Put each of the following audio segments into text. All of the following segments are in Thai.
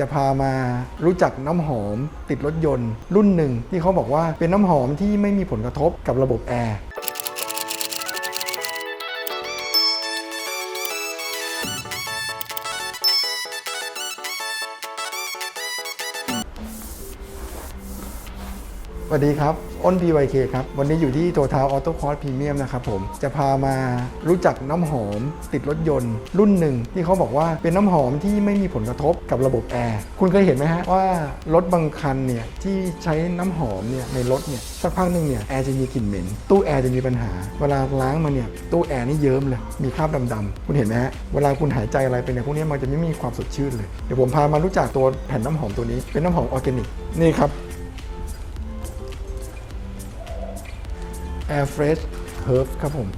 จะพามารู้จักน้ำหอมติดรถยนต์ รุ่นหนึ่งที่เขาบอกว่าเป็นน้ำหอมที่ไม่มีผลกระทบกับระบบแอร์ สวัสดีครับ อ้น PYK ครับ วันนี้อยู่ที่โ o ท a l ออโต้คอร์สพรีเมียมนะครับผม จะพามารู้จักน้ำหอมติดรถยนต์ รุ่นหนึ่ง ที่เขาบอกว่าเป็นน้ำหอมที่ไม่มีผลกระทบกับระบบแอร์ คุณเคยเห็นไหมฮะว่ารถบางคันเนี่ยที่ใช้น้ำหอมเนี่ยในรถเนี่ยสักพักหนึ่งเนี่ยแอร์จะมีกลิ่นเหม็น ตู้แอร์จะมีปัญหา เวลาล้างมาเนี่ยตู้แอร์นี่เยิ้มเลย มีคราบดำๆ คุณเห็นไหมฮะ เวลาคุณหายใจอะไรไปเนี่ยพวกนี้มันจะไม่มีความสดชื่นเลย เดี๋ยวผมพามารู้จักตัวแผ่นน้ำหอมตัวนี้ เป็นน้ำหอมออร์แกนิก นี่ครับ Air Fresh Herb ครับผม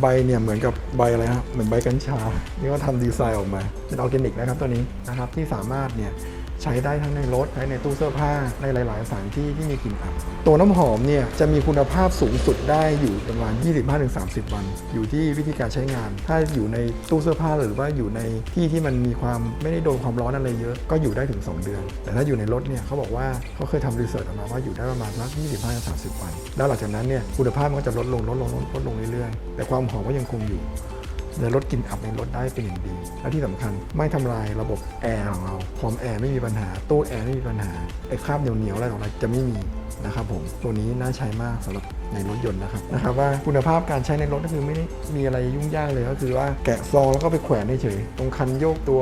ใบเนี่ยเหมือนกับใบอะไรครับเหมือนใบกัญชา นี่ก็ทำดีไซน์ออกมา เป็นออร์แกนิกนะครับตัวนี้นะครับที่สามารถเนี่ย ใช้ได้ทั้งในรถใช้ในตู้เสื้อผ้าในหลาย ๆ สถานที่ที่มีกลิ่นอับ ตัวน้ำหอมเนี่ยจะมีคุณภาพสูงสุดได้อยู่ประมาณ 25-30 วัน อยู่ที่วิธีการใช้งาน ถ้าอยู่ในตู้เสื้อผ้าหรือว่าอยู่ในที่ที่มันมีความไม่ได้โดนความร้อนอะไรเยอะก็อยู่ได้ถึง 2 เดือน แต่ถ้าอยู่ในรถเนี่ยเขาบอกว่าเขาเคยทำรีเสิร์ชออกมาว่าอยู่ได้ประมาณสัก25-30 วัน แล้วหลังจากนั้นเนี่ยคุณภาพมันก็จะลดลงลดลงลดลดลงเรื่อยๆแต่ความหอมก็ยังคงอยู่ จะลดกลิ่นอับในรถได้เป็นอย่างดี และที่สำคัญไม่ทำลายระบบแอร์ของเราความแอร์ไม่มีปัญหา ตู้แอร์ไม่มีปัญหาไอ้คราบเหนียวๆอะไรของเราจะไม่มีนะครับผมตัวนี้น่าใช้มากสำหรับ ในรถยนต์นะครับนะครับว่าคุณภาพการใช้ในรถก็คือไม่ได้มีอะไรยุ่งยากเลยก็คือว่าแกะซองแล้วก็ไปแขวนเฉยตรงคันโยกตัว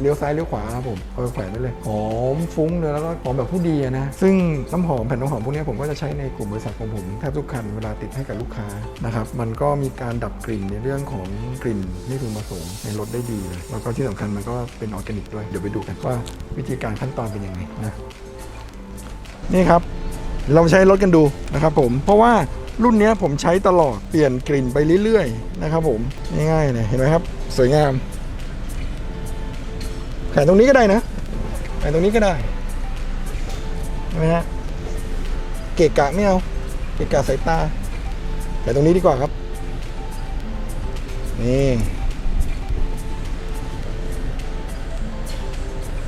เลี้ยวซ้ายเลี้ยวขวาครับผมเอาไปแขวนได้เลยหอมฟุ้งเลยแล้วก็หอมแบบผู้ดีนะซึ่งน้ำหอมแผ่นน้ำหอมพวกนี้ผมก็จะใช้ในกลุ่มบริษัทของผมแทบทุกคันเวลาติดให้กับลูกค้านะครับมันก็มีการดับกลิ่นในเรื่องของกลิ่นไม่พึงประสงค์ในรถได้ดีเลยแล้วก็ที่สำคัญมันก็เป็นออร์แกนิกด้วยเดี๋ยวไปดูกันว่าวิธีการขั้นตอนเป็นยังไงนะนี่ครับ เราใช้รถกันดูนะครับผม เพราะว่ารุ่นนี้ผมใช้ตลอด เปลี่ยนกลิ่นไปเรื่อยๆ นะครับผม ง่ายๆเลยเห็นไหมครับ สวยงาม แขวนตรงนี้ก็ได้นะ แขวนตรงนี้ก็ได้นไหมฮะ เกะกะไม่เอา เกะกะสายตา แขวนตรงนี้ดีกว่าครับ นี่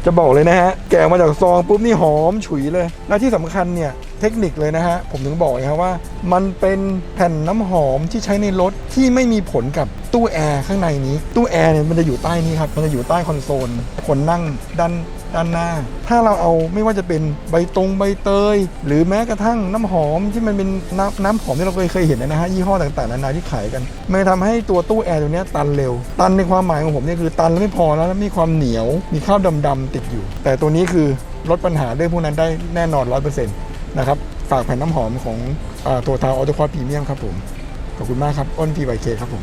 จะบอกเลยนะฮะ แกะมาจากซองปุ๊บนี่หอมฉุยเลย และที่สำคัญเนี่ยเทคนิคเลยนะฮะ ผมถึงบอกเลยครับว่า มันเป็นแผ่นน้ำหอมที่ใช้ในรถที่ไม่มีผลกับตู้แอร์ข้างในนี้ ตู้แอร์เนี่ยมันจะอยู่ใต้นี้ครับ มันจะอยู่ใต้คอนโซล คนนั่งด้าน ด้านหน้า ถ้าเราเอาไม่ว่าจะเป็นใบตรงใบเตย หรือแม้กระทั่งน้ำหอมที่มันเป็นน้ำน้ำหอมที่เราเคยเคยเห็นนะฮะยี่ห้อต่างๆนานาที่ขายกันมันทำให้ตัวตู้แอร์ตัวนี้ตันเร็ว ตันในความหมายของผมเนี่ยคือตันแล้วไม่พอแล้วแล้วมีความเหนียว มีคราบดำๆติดอยู่ แต่ตัวนี้คือลดปัญหาเรื่องพวกนั้นได้แน่นอนร้อยเปอร์เซ็นต์นะครับฝากแผ่นน้ำหอมของตัวทาวออโตคอร์พรีเมียมครับผมขอบคุณมากครับอ้นพีไวเคครับผม